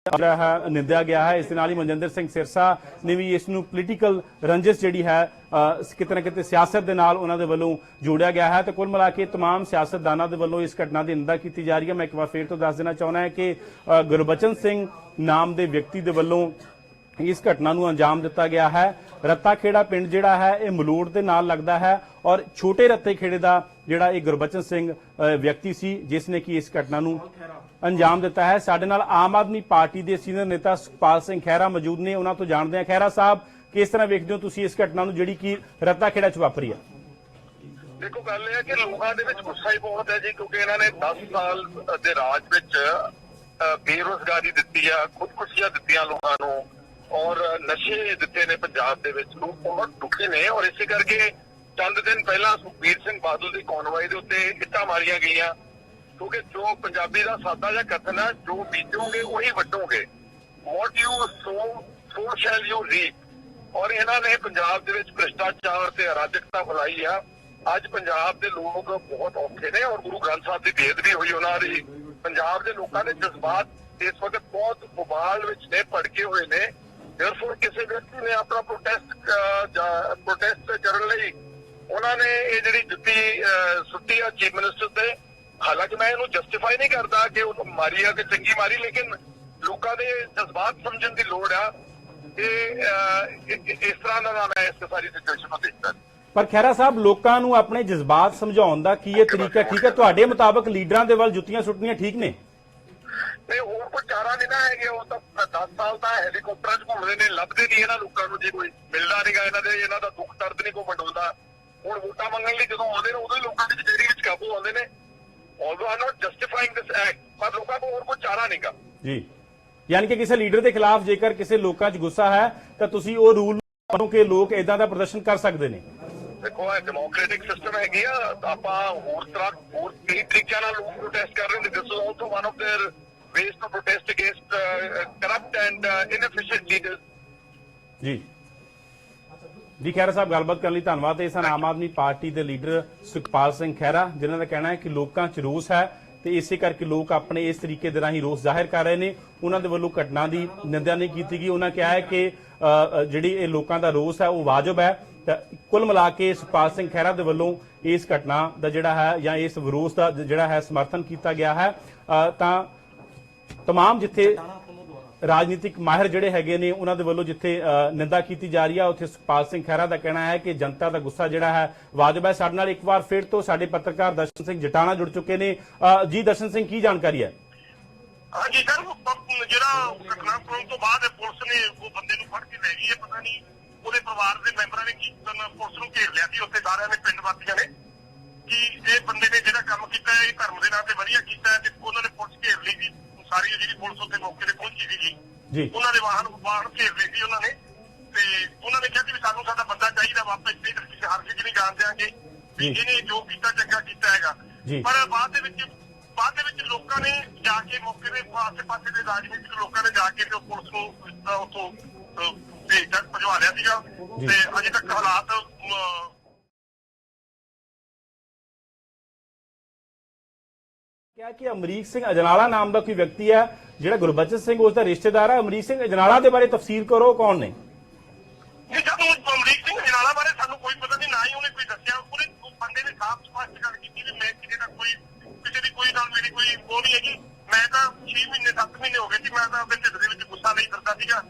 ਜਿਹੜਾ ਹੈ ਨਿੰਦਿਆ ਗਿਆ ਹੈ ਇਸ ਦੇ ਨਾਲ ਹੀ ਮਨਜਿੰਦਰ ਸਿੰਘ ਸਿਰਸਾ ਨੇ ਵੀ ਇਸ ਨੂੰ ਪੋਲੀਟੀਕਲ ਰੰਜਿਸ਼ ਜਿਹੜੀ ਹੈ ਅ, ਕਿਤੇ ਨਾ ਕਿਤੇ ਸਿਆਸਤ ਦੇ ਨਾਲ ਉਹਨਾਂ ਦੇ ਵੱਲੋਂ ਜੋੜਿਆ ਗਿਆ ਹੈ ਤੇ ਕੁੱਲ ਮਿਲਾ ਕੇ तमाम ਸਿਆਸਤਦਾਨਾਂ ਦੇ ਵੱਲੋਂ ਇਸ ਘਟਨਾ ਦੀ ਨਿੰਦਾ ਕੀਤੀ ਜਾ ਰਹੀ ਹੈ ਮੈਂ ਇੱਕ ਵਾਰ ਫੇਰ ਤੋਂ ਦੱਸ ਦੇਣਾ ਚਾਹੁੰਦਾ ਹਾਂ ਕਿ ਅ, ਗੁਰਬਚਨ ਸਿੰਘ ਨਾਮ ਦੇ ਵਿਅਕਤੀ ਦੇ ਵੱਲੋਂ ਇਸ ਘਟਨਾ ਨੂੰ ਅੰਜਾਮ ਦਿੱਤਾ ਗਿਆ ਹੈ ਰੱਤਾ ਪਿੰਡ ਜਿਹੜਾ ਹੈ ਇਹ ਮਲੂੜ ਦੇ ਨਾਲ ਲੱਗਦਾ ਹੈ ਔਰ ਛੋਟੇ ਰੱਤੇ ਦਾ ਜਿਹੜਾ ਇਹ ਗੁਰਬਚਨ ਸਿੰਘ ਵਿਅਕਤੀ ਸੀ ਜਿਸ ਨੇ ਕਿ ਇਸ ਘਟਨਾ ਨੂੰ ਅੰਜਾਮ ਦਿੱਤਾ ਹੈ। ਸਾਡੇ ਨਾਲ ਆਮ ਆਦਮੀ ਪਾਰਟੀ ਦੇ ਸੀਨੀਅਰ ਨੇਤਾ ਸੁਖਪਾਲ ਸਿੰਘ ਖਹਿਰਾ ਮੌਜੂਦ ਨੇ। ਉਹਨਾਂ ਤੋਂ ਜਾਣਦੇ ਹਾਂ। ਖਹਿਰਾ ਸਾਹਿਬ ਕਿਸ ਤਰ੍ਹਾਂ ਵੇਖਦੇ ਹੋ ਤੁਸੀਂ ਇਸ ਘਟਨਾ ਨੂੰ ਜਿਹੜੀ ਕਿ ਰੱਤਾ ਖੇੜਾ ਚ ਵਾਪਰੀ ਹੈ? ਦੇਖੋ ਗੱਲ ਇਹ ਹੈ ਕਿ ਲੋਕਾਂ ਦੇ ਵਿੱਚ ਗੁੱਸਾ ਹੀ ਬਹੁਤ ਹੈ ਜੀ ਕਿਉਂਕਿ ਇਹਨਾਂ ਨੇ 10 ਸਾਲ ਦੇ ਰਾਜ ਵਿੱਚ ਅਹ, ਦਿੱਤੀ ਆ ਖੁਦਕੁਸ਼ੀਆਂ ਦਿੱਤੀਆਂ ਲੋਕਾਂ ਨੂੰ। ਔਰ ਨਸ਼ੇ ਦਿੱਤੇ ਨੇ ਪੰਜਾਬ ਦੇ ਵਿੱਚ ਲੋਕ ਬਹੁਤ ਦੁਖੀ ਨੇ ਔਰ ਇਸੇ ਕਰਕੇ ਚੰਦ ਦਿਨ ਪਹਿਲਾਂ ਸੁਖਬੀਰ ਸਿੰਘ ਬਾਦਲ ਦੀ ਕੌਨਵਾਈ ਦੇ ਉੱਤੇ ਇੱਟਾਂ ਮਾਰੀਆਂ ਗਈਆਂ। ਕਿਉਂਕਿ ਜੋ ਪੰਜਾਬੀ ਦਾ ਸਾਦਾ ਜਿਹਾ ਕਥਨ ਹੈ, ਜੋ ਬੀਜੋਗੇ ਉਹੀ ਵੱਢੋਗੇ। What you sow so shall you reap ਔਰ ਇਹਨਾਂ ਨੇ ਪੰਜਾਬ ਦੇ ਵਿੱਚ ਭ੍ਰਿਸ਼ਟਾਚਾਰ ਤੇ ਅਰਾਜਕਤਾ ਫੈਲਾਈ ਆ। ਅੱਜ ਪੰਜਾਬ ਦੇ ਲੋਕ ਬਹੁਤ ਔਖੇ ਨੇ ਔਰ ਗੁਰੂ ਗ੍ਰੰਥ ਸਾਹਿਬ ਦੀ ਬੇਅਦਬੀ ਹੋਈ ਉਹਨਾਂ ਦੀ। ਪੰਜਾਬ ਦੇ ਲੋਕਾਂ ਦੇ ਜਜ਼ਬਾਤ ਇਸ ਵਕਤ ਬਹੁਤ ਉਬਾਲ ਵਿੱਚ ਨੇ, ਭੜਕੇ ਹੋਏ ਨੇ। ਦੇਰਫੋਰ ਕਿਸੇ ਵਿਅਕਤੀ ਨੇ ਆਪਣਾ ਪ੍ਰੋਟੈਸਟ ਪ੍ਰੋਟੈਸਟ ਕਰਨ ਲਈ ਉਹਨਾਂ ਨੇ ਇਹ ਜਿਹੜੀ ਜੁੱਤੀ ਸੁੱਟੀ ਆ ਚੀਫ ਮਿਨਿਸਟਰ ਤੇ। ਹਾਲਾਂਕਿ ਮੈਂ ਇਹਨੂੰ ਜਸਟੀਫਾਈ ਨਹੀਂ ਕਰਦਾ ਕਿ ਉਹ ਮਾਰੀ ਆ ਕਿ ਚੰਗੀ ਮਾਰੀ ਲੇਕਿਨ ਲੋਕਾਂ ਦੇ ਜਜ਼ਬਾਤ ਸਮਝਣ ਦੀ ਲੋੜ ਆ। ਇ- ਇਸ ਤਰ੍ਹਾਂ ਦਾ ਮੈਂ ਇਸ ਸਾਰੀ ਸਿਚੁਏਸ਼ਨ ਨੂੰ ਦੇਖਦਾ। ਪਰ ਖਹਿਰਾ ਸਾਹਿਬ ਲੋਕਾਂ ਨੂੰ ਆਪਣੇ ਜਜ਼ਬਾਤ ਸਮਝਾਉਣ ਦਾ ਕੀ ਇਹ ਤਰੀਕਾ ਠੀਕ ਹੈ ਤੁਹਾਡੇ ਮੁਤਾਬਕ ਲੀਡਰਾਂ ਦੇ ਵੱਲ ਜੁੱਤੀਆਂ ਸੁੱਟਣੀਆਂ ਠੀਕ ਨੇ? ਤੇ ਹੋਰ ਕੋਈ ਚਾਰਾ ਨਹੀਂ ਨਾ ਹੈਗੇ ਉਹ ਤਾਂ 10 ਸਾਲ ਤਾਂ ਹੈਲੀਕਾਪਟਰਾਂ 'ਚ ਘੁੰਮਦੇ ਨੇ ਲੱਭਦੇ ਨਹੀਂ ਇਹਨਾਂ ਲੋਕਾਂ ਨੂੰ ਜੇ ਕੋਈ ਮਿਲਦਾ ਨਹੀਂਗਾ ਇਹਨਾਂ ਦੇ ਇਹਨਾਂ ਦਾ ਦੁੱਖ ਦਰਦ ਨਹੀਂ ਕੋਈ ਵੰਡਾਉਂਦਾ ਹੁਣ ਵੋਟਾਂ ਮੰਗਣ ਲਈ ਜਦੋਂ ਆਉਂਦੇ ਨੇ ਉਦੋਂ ਹੀ ਲੋਕਾਂ ਦੀ ਕਚਹਿਰੀ ਵਿੱਚ ਕਾਬੂ ਆਉਂਦੇ ਨੇ although are not ਜਸਟੀਫਾਈਂਗ this act ਪਰ ਲੋਕਾਂ ਕੋਲ ਹੋਰ ਕੋਈ ਚਾਰਾ ਨਹੀਂਗਾ ਜੀ ਯਾਨੀ ਕਿ ਕਿਸੇ ਲੀਡਰ ਦੇ ਖਿਲਾਫ ਜੇਕਰ ਕਿਸੇ ਲੋਕਾਂ 'ਚ ਗੁੱਸਾ ਹੈ ਤਾਂ ਤੁਸੀਂ ਉਹ ਰੂਲ ਮੰਨੋ ਕਿ ਲੋਕ ਇਦਾਂ ਦਾ ਪ੍ਰਦਰਸ਼ਨ ਕਰ ਸਕਦੇ ਨੇ ਦੇਖੋ ਇਹ ਡੈਮੋਕ੍ਰੈਟਿਕ ਸਿਸਟਮ ਹੈਗੀ ਆ ਆਪਾਂ ਹੋਰ ਤਰ੍ਹਾਂ ਹੋਰ ਕਈ ਤਰੀਕਿਆਂ ਨਾਲ ਲੋਕ ਪ੍ਰੋਟੈਸਟ ਕਰ ਰਹੇ ਨੇ this is also one of their ways to protest against uh, corrupt and uh, inefficient leaders. ਜੀ। ਜੀ ਖਹਿਰਾ ਸਾਹਿਬ ਗੱਲਬਾਤ ਕਰਨ ਲਈ ਧੰਨਵਾਦ। ਇਹ ਸਨ ਆਮ ਆਦਮੀ ਪਾਰਟੀ ਦੇ ਲੀਡਰ ਸੁਖਪਾਲ ਸਿੰਘ ਖਹਿਰਾ ਜਿਨ੍ਹਾਂ ਦਾ ਕਹਿਣਾ ਹੈ ਕਿ ਲੋਕਾਂ 'ਚ ਰੋਸ ਹੈ ਤੇ ਇਸੇ ਕਰਕੇ ਲੋਕ ਆਪਣੇ ਇਸ ਤਰੀਕੇ ਦੇ ਰਾਹੀਂ ਰੋਸ ਜ਼ਾਹਿਰ ਕਰ ਰਹੇ ਨੇ। ਉਹਨਾਂ ਦੇ ਵੱਲੋਂ ਘਟਨਾ ਦੀ ਨਿੰਦਾ ਨਹੀਂ ਕੀਤੀ ਗਈ। ਉਹਨਾਂ ਕਿਹਾ ਹੈ ਕਿ ਜਿਹੜੀ ਇਹ ਲੋਕਾਂ ਦਾ ਰੋਸ ਹੈ ਉਹ ਵਾਜਬ ਹੈ। ਤਾਂ ਕੁੱਲ ਮਿਲਾ ਕੇ ਸੁਖਪਾਲ ਸਿੰਘ ਖਹਿਰਾ ਦੇ ਵੱਲੋਂ ਇਸ ਘਟਨਾ ਦਾ ਜਿਹੜਾ ਹੈ ਜਾਂ ਇਸ ਵਿਰੋਧ ਦਾ ਜਿਹੜਾ ਹੈ ਸਮਰਥਨ ਕੀਤਾ ਗਿਆ ਹੈ। ਤਾਂ ਤਮਾਮ ਜਿੱਥੇ ਰਾਜਨੀਤਿਕ ਮਾਹਿਰ ਜਿਹੜੇ ਹੈਗੇ ਨੇ ਉਹਨਾਂ ਦੇ ਵੱਲੋਂ ਜਿੱਥੇ ਨਿੰਦਾ ਕੀਤੀ ਜਾ ਰਹੀ ਹੈ ਉੱਥੇ ਸੁਖਪਾਲ ਸਿੰਘ ਖਹਿਰਾ ਦਾ ਕਹਿਣਾ ਹੈ ਕਿ ਜਨਤਾ ਦਾ ਗੁੱਸਾ ਜਿਹੜਾ ਹੈ ਵਾਜਬ ਹੈ ਸਾਡੇ ਨਾਲ ਇੱਕ ਵਾਰ ਫਿਰ ਤੋਂ ਸਾਡੇ ਪੱਤਰਕਾਰ ਦਰਸ਼ਨ ਸਿੰਘ ਜਟਾਣਾ ਜੁੜ ਚੁੱਕੇ ਨੇ ਜੀ ਦਰਸ਼ਨ ਸਿੰਘ ਕੀ ਜਾਣਕਾਰੀ ਹੈ ਹਾਂਜੀ ਸਰ ਜਿਹੜਾ ਘਟਨਾ ਤੋਂ ਬਾਅਦ ਪੁਲਿਸ ਨੇ ਉਹ ਬੰਦੇ ਨੂੰ ਫੜ ਕੇ ਲੈ ਗਈ ਹੈ ਪਤਾ ਨਹੀਂ ਉਹਦੇ ਪਰਿਵਾਰ ਦੇ ਮੈਂਬਰਾਂ ਨੇ ਕੀ ਪੁਲਿਸ ਨੂੰ ਘੇਰ ਲਿਆ ਸੀ ਉੱਥੇ ਸਾਰਿਆਂ ਨੇ ਪਿੰਡ ਵਾਸੀਆਂ ਨੇ ਕਿ ਇਹ ਬੰਦੇ ਨੇ ਜਿਹੜਾ ਕੰਮ ਕੀਤਾ ਹੈ ਇਹ ਧਰਮ ਦੇ ਨਾਂ ਤੇ ਵਧੀਆ ਕੀਤਾ ਹੈ ਤੇ ਉਹਨਾਂ ਨੇ ਪੁਲਿਸ ਘੇਰ ਲਈ ਸੀ ਸਾਰੀ ਜਿਹੜੀ ਪੁਲਿਸ ਉੱਥੇ ਮੌਕੇ ਤੇ ਪਹੁੰਚੀ ਸੀਗੀ ਜੀ ਉਹਨਾਂ ਦੇ ਵਾਹਨ ਵਾਹਨ ਘੇਰ ਲਏ ਸੀ ਉਹਨਾਂ ਨੇ ਤੇ ਉਹਨਾਂ ਨੇ ਕਿਹਾ ਸੀ ਵੀ ਸਾਨੂੰ ਸਾਡਾ ਬੰਦਾ ਚਾਹੀਦਾ ਵਾਪਸ ਨਹੀਂ ਤਾਂ ਕਿਸੇ ਹਰਕਤ ਨਹੀਂ ਜਾਣ ਦਿਆਂਗੇ ਵੀ। ਇਹਨੇ ਜੋ ਕੀਤਾ ਚੰਗਾ ਕੀਤਾ ਹੈਗਾ। ਪਰ ਬਾਅਦ ਦੇ ਵਿੱਚ ਬਾਅਦ ਦੇ ਵਿੱਚ ਲੋਕਾਂ ਨੇ ਜਾ ਕੇ ਮੌਕੇ ਦੇ ਆਸੇ ਪਾਸੇ ਦੇ ਰਾਜਨੀਤਿਕ ਲੋਕਾਂ ਨੇ ਜਾ ਕੇ ਤੇ ਪੁਲਿਸ ਨੂੰ ਉੱਥੋਂ ਭੇਜ ਤੱਕ ਭਜਵਾ ਲਿਆ ਸੀਗਾ। ਤੇ ਅਜੇ ਤੱਕ ਹਾਲਾਤ ਕਿਹਾ ਕਿ ਅਮਰੀਕ ਸਿੰਘ ਅਜਨਾਲਾ ਨਾਮ ਦਾ ਕੋਈ ਵਿਅਕਤੀ ਹੈ, ਜਿਹੜਾ ਗੁਰਬਚਨ ਸਿੰਘ ਉਸ ਦਾ ਰਿਸ਼ਤੇਦਾਰ ਹੈ। ਅਮਰੀਕ ਸਿੰਘ ਅਜਨਾਲਾ ਦੇ ਬਾਰੇ ਤਫਸੀਰ ਕਰੋ ਕੌਣ ਨੇ? ਨਹੀਂ ਜਦੋਂ ਅਮਰੀਕ ਸਿੰਘ ਜਨਾਲਾ ਬਾਰੇ ਸਾਨੂੰ ਕੋਈ ਪਤਾ ਨਹੀਂ, ਨਾ ਹੀ ਉਹਨੇ ਕੋਈ ਦੱਸਿਆ। ਉਹਨੇ ਬੰਦੇ ਨੇ ਸਾਫ਼ ਸਪਸ਼ਟ ਗੱਲ ਕੀਤੀ ਵੀ ਮੈਂ ਕਿਸੇ ਦਾ ਕੋਈ ਕਿਸੇ ਦੀ ਕੋਈ ਨਾਲ ਮੇਰੀ ਕੋਈ ਉਹ ਨਹੀਂ ਹੈਗੀ। ਮੈਂ ਤਾਂ 6 ਮਹੀਨੇ 7 ਮਹੀਨੇ ਹੋ ਗਏ ਸੀ ਮੈਂ ਤਾਂ ਆਪਣੇ ਢਿੱਡ ਦੇ ਵਿੱਚ ਗੁੱਸਾ ਨਹੀਂ ਕਰਦਾ ਸੀਗਾ।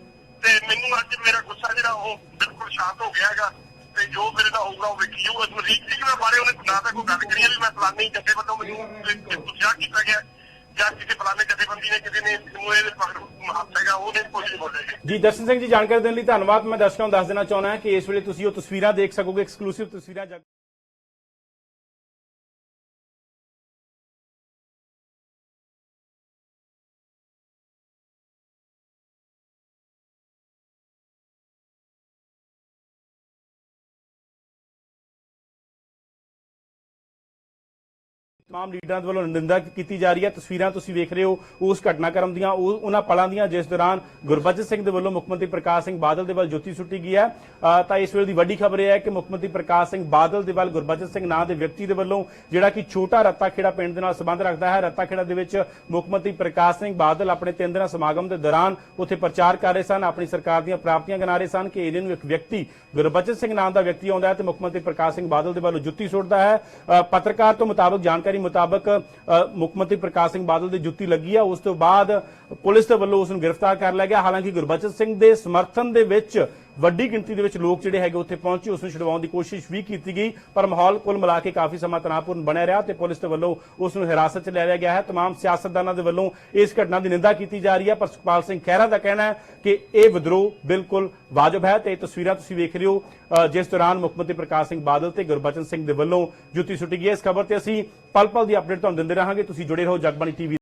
ਤੇ ਮੈਨੂੰ ਅੱਜ ਮੇਰਾ ਗੁੱਸਾ ਜਿਹੜਾ ਉਹ ਬਿਲਕੁਲ ਸ਼ਾਂਤ ਹੋ ਗਿਆ ਹੈਗਾ। ਤੇ ਜੋ ਮੇਰੇ ਨਾਲ ਹੋਊਗਾ ਉਹ ਵੇਖੀ ਜਾਊਗਾ। ਅਮਰੀਕ ਸਿੰਘ ਦੇ ਬਾਰੇ ਉਹਨੇ ਨਾ ਤਾਂ ਕੋਈ ਗੱਲ ਕਰੀ ਹੈ ਵੀ ਮੈਂ ਫਲਾਨੀ ਜੱਥੇ ਵੱਲੋਂ ਮੈਨੂੰ ਪੁੱਛਿਆ ਕੀਤਾ ਗਿਆ। ਜਾਂ ਕਿਸੇ ਫਲਾਨੇ ਜਥੇਬੰਦੀ ਨੇ ਕਿਸੇ ਨੇ ਮੈਨੂੰ ਇਹਦੇ ਪਕੜ ਹੈਗਾ, ਉਹਨੇ ਕੁਝ ਨਹੀਂ ਬੋਲਿਆ ਜੀ। ਦਰਸ਼ਨ ਸਿੰਘ ਜੀ, ਜਾਣਕਾਰੀ ਦੇਣ ਲਈ ਧੰਨਵਾਦ। ਮੈਂ ਦਰਸ਼ਕਾਂ ਨੂੰ ਦੱਸ ਦੇਣਾ ਚਾਹੁੰਦਾ ਕਿ ਇਸ ਵੇਲੇ ਤੁਸੀਂ ਉਹ ਤਸਵੀਰਾਂ ਦੇਖ ਸਕੋਗੇ ਐਕਸਕਲੂਸਿਵ ਤਸਵੀਰਾਂ ਤਮਾਮ ਲੀਡਰਾਂ ਦੇ ਵੱਲੋਂ ਨਿੰਦਾ ਕੀਤੀ ਜਾ ਰਹੀ ਹੈ ਤਸਵੀਰਾਂ ਤੁਸੀਂ ਵੇਖ ਰਹੇ ਹੋ ਉਸ ਘਟਨਾਕ੍ਰਮ ਦੀਆਂ ਉਹਨਾਂ ਪਲਾਂ ਦੀਆਂ ਜਿਸ ਦੌਰਾਨ ਗੁਰਬਚਨ ਸਿੰਘ ਦੇ ਵੱਲੋਂ ਮੁੱਖ ਮੰਤਰੀ ਪ੍ਰਕਾਸ਼ ਸਿੰਘ ਬਾਦਲ ਦੇ ਵੱਲ ਜੁੱਤੀ ਸੁੱਟੀ ਗਈ ਹੈ ਤਾਂ ਇਸ ਵੇਲੇ ਦੀ ਵੱਡੀ ਖਬਰ ਇਹ ਹੈ ਕਿ ਮੁੱਖ ਮੰਤਰੀ ਪ੍ਰਕਾਸ਼ ਸਿੰਘ ਬਾਦਲ ਦੇ ਵੱਲ ਗੁਰਬਚਨ ਸਿੰਘ ਨਾਂ ਦੇ ਵਿਅਕਤੀ ਦੇ ਵੱਲੋਂ ਜਿਹੜਾ ਕਿ ਛੋਟਾ ਰੱਤਾ ਖੇੜਾ ਪਿੰਡ ਦੇ ਨਾਲ ਸੰਬੰਧ ਰੱਖਦਾ ਹੈ ਰੱਤਾ ਦੇ ਵਿੱਚ ਮੁੱਖ ਮੰਤਰੀ ਪ੍ਰਕਾਸ਼ ਸਿੰਘ ਬਾਦਲ ਆਪਣੇ ਤਿੰਨ ਦਿਨਾਂ ਸਮਾਗਮ ਦੇ ਦੌਰਾਨ ਉੱਥੇ ਪ੍ਰਚਾਰ ਕਰ ਰਹੇ ਸਨ ਆਪਣੀ ਸਰਕਾਰ ਦੀਆਂ ਪ੍ਰਾਪਤੀਆਂ ਗਿਣਾ ਰਹੇ ਸਨ ਕਿ ਇਹਦੇ ਨੂੰ ਇੱਕ ਵਿਅਕਤੀ ਗੁਰਬਚਨ ਸਿੰਘ ਨਾਮ ਦਾ ਵਿਅਕਤੀ ਆਉਂਦਾ ਹੈ ਤੇ ਮੁੱਖ ਮੰਤਰੀ ਪ੍ਰਕਾਸ਼ ਸਿੰਘ ਬਾਦਲ ਦੇ ਵੱਲੋਂ ਜੁੱਤੀ ਸੁੱਟਦਾ ਹੈ ਪੱਤਰਕਾਰ ਤੋਂ ਮੁਤਾਬਕ ਜਾਣਕਾਰੀ ਮੁਤਾਬਕ ਅ, ਮੁੱਖ ਮੰਤਰੀ ਪ੍ਰਕਾਸ਼ ਸਿੰਘ ਬਾਦਲ ਦੀ ਜੁੱਤੀ ਲੱਗੀ ਹੈ ਉਸ ਤੋਂ ਬਾਅਦ ਪੁਲਿਸ ਦੇ ਵੱਲੋਂ ਉਸ ਨੂੰ ਗ੍ਰਿਫਤਾਰ ਕਰ ਲਿਆ ਗਿਆ। ਹਾਲਾਂਕਿ ਗੁਰਬਚਨ ਸਿੰਘ ਦੇ ਸਮਰਥਨ ਦੇ ਵਿੱਚ ਵੱਡੀ ਗਿਣਤੀ ਦੇ ਵਿੱਚ ਲੋਕ ਜਿਹੜੇ ਹੈਗੇ ਉੱਥੇ ਪਹੁੰਚੇ ਉਸ ਨੂੰ ਛੁਡਵਾਉਣ ਦੀ ਕੋਸ਼ਿਸ਼ ਵੀ ਕੀਤੀ ਗਈ ਪਰ ਮਾਹੌਲ ਕੁੱਲ ਮਿਲਾ ਕੇ ਕਾਫੀ ਸਮਾਂ ਤਣਾਅਪੂਰਨ ਬਣਿਆ ਰਿਹਾ ਤੇ ਪੁਲਿਸ ਦੇ ਵੱਲੋਂ ਉਸ ਨੂੰ ਹਿਰਾਸਤ 'ਚ ਲੈ ਲਿਆ ਗਿਆ ਹੈ तमाम ਸਿਆਸਤਦਾਨਾਂ ਦੇ ਵੱਲੋਂ ਇਸ ਘਟਨਾ ਦੀ ਨਿੰਦਾ ਕੀਤੀ ਜਾ ਰਹੀ ਹੈ ਪਰ ਸੁਖਪਾਲ ਸਿੰਘ ਖਹਿਰਾ ਦਾ ਕਹਿਣਾ ਹੈ ਕਿ ਇਹ ਵਿਦਰੋਹ ਬਿਲਕੁਲ ਵਾਜਬ ਹੈ ਤੇ ਇਹ ਤਸਵੀਰਾਂ ਤੁਸੀਂ ਵੇਖ ਰਹੇ ਹੋ ਅ, ਜਿਸ ਦੌਰਾਨ ਮੁੱਖ ਮੰਤਰੀ ਪ੍ਰਕਾਸ਼ ਸਿੰਘ ਬਾਦਲ ਤੇ ਗੁਰਬਚਨ ਸਿੰਘ ਦੇ ਵੱਲੋਂ ਜੁੱਤੀ ਸੁੱਟੀ ਗਈ ਹੈ ਇਸ ਖਬਰ ਤੇ ਅਸੀਂ ਪਲ ਪਲ ਦੀ ਅਪਡੇਟ ਤੁਹਾਨੂੰ ਦਿੰਦੇ ਰਹਾਂਗੇ ਤੁਸੀਂ ਜੁੜੇ ਰਹੋ ਜਗਬਾਣੀ ਟੀਵੀ